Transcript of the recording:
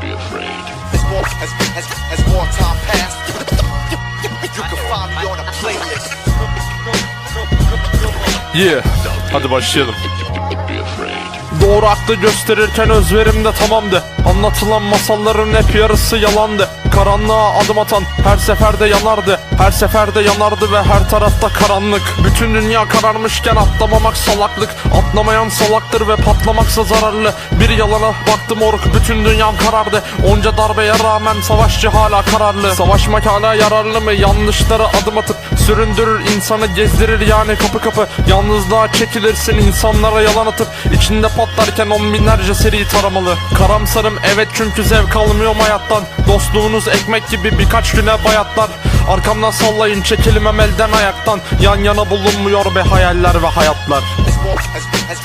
be afraid. As war, as, as, as war time passed, you can find me on a playlist. Yeah, I share them? Doğru aklı gösterirken özverim de tamamdı. Anlatılan masalların hep yarısı yalandı. Karanlığa adım atan her seferde yanardı. Her seferde yanardı ve her tarafta karanlık. Bütün dünya kararmışken atlamamak salaklık. Atlamayan salaktır ve patlamaksa zararlı. Bir yalana baktım ork bütün dünyam karardı. Onca darbeye rağmen savaşçı hala kararlı. Savaşmak hala yararlı mı? Yanlışlara adım atıp Süründürür insanı gezdirir yani kapı kapı. Yalnızlığa çekilirsin insanlara yalan atıp içinde patlarken on binlerce seri taramalı. Karamsarım evet çünkü zevk almıyorum hayattan. Dostluğunuz ekmek gibi birkaç güne bayatlar. Arkamdan sallayın çekelim elden ayaktan. Yan yana bulunmuyor be hayaller ve hayatlar. As more, as, as,